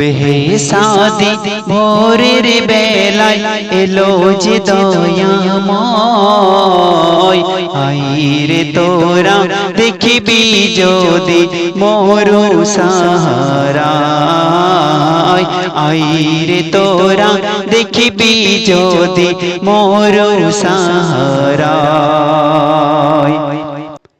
সুবহে সাদি ভোরের বেলায় এলো যে দয়াময়। আইরে তোরা দেখিবি যদি মোরু সাহারায়। আইরে তোরা দেখিবি যদি মোরু সাহারায়।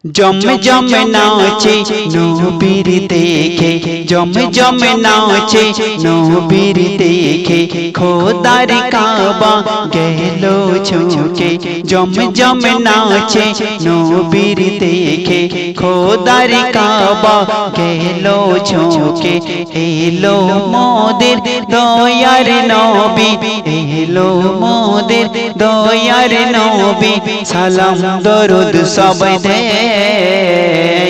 জম জমে নাচে নবীর দেখে। জমে জমে নাচে নবীর দেখে। খোদার কাবা গেল ছুকে জমে জমে নাচে নবীর দেখে। খোদার কাবা গেল ছুকে এলো মোদের দয়ার নবী এলো মোদের দয়ার নবী সালাম দরুদ সবাই দেয়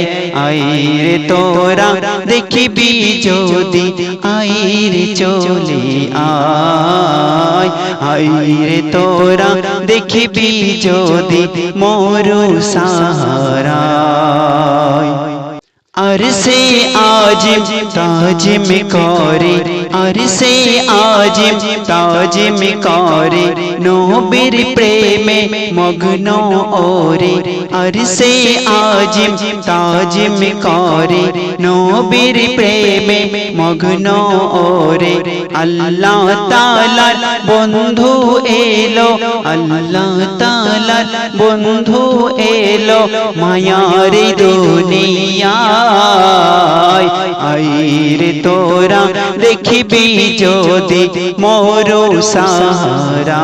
আইরে তোরা দেখিবি যদি আইরে চলে আয়। আইরে তোরা দেখিবি যদি মোরু अरसे आज ताज मिकारी अर से आज ताज मिकारी कौरे नोबिर प्रेम मग्नो ओरे, अरसे आज ताज मिकारी कौरे नोबिर प्रेम मग्नो ओरे, अल्लाह ताला बंधु एलो, अल्लाह ताला তাআলার বন্ধু এলো মায়ার দুনিয়ায়। আইরে তোরা দেখিবি যদি মোরো সাহারায়।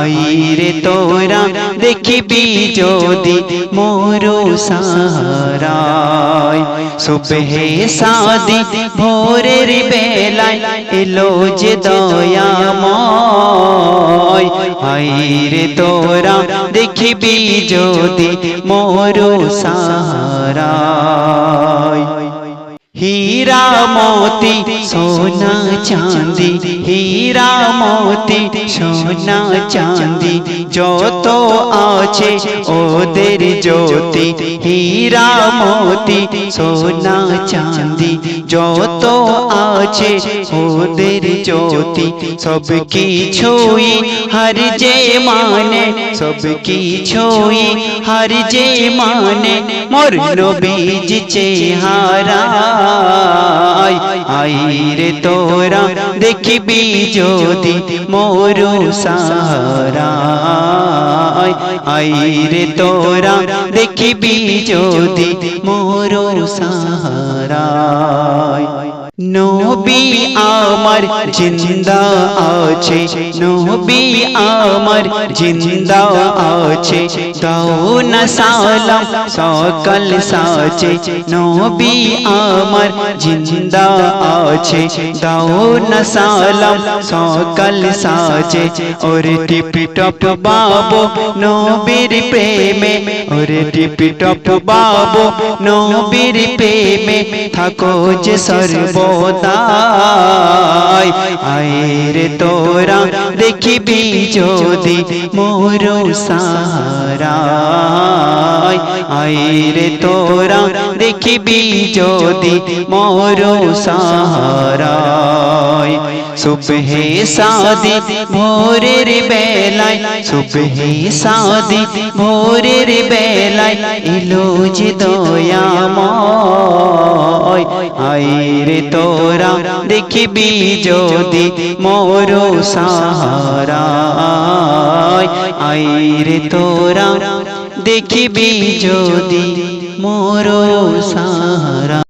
আইরে তোরা দেখিবি যদি মোরো সাহারায়। সুবহে সাদি ভোরের বেলায় এলো যে দয়াময়। আইরে তোরা দেখিবি যদি মোর সারা হীরা মোতি সোনা চাঁদি হীরা মোতি সোনা চাঁদি যত আছে ওদের জ্যোতি, হীরা, মোতি, সোনা, চাঁদি, যত আছে ওদের জ্যোতি, সব কিছুই হর যে মানে সব কিছুই হর যে মানে মোর নবীজ চেহারা। আই আইরে তোরা, দেখিবি যদি মোরু সাহারায় আইরে তোরা দেখিবি যদি মোর সাহারায়। নবী আমার জিন্দা আছে নবী আমার জিন্দা আছে দাও না সালাম সকল সাচে নবী আমার জিন্দা আছে দাও না সালাম সকল সাচে ওরে টিপি টপ বাবু নবীর প্রেমে ওরে টিপি টপ বাবু নবীর প্রেমে থাকো যে সর্বদাই আইরে তোরা দেখিবি যদি মোর সারাই। আইরে তোরা দেখিবি যদি মোর সারাই। সুবহে সাদি ভোরের বেলায়, সুবহে সাদি ভোরের বেলায় যে দয়াময়। আইরে তোরা দেখিবি যদি মোর সাহারা আইরে তোরা দেখিবি যদি মোর সাহারা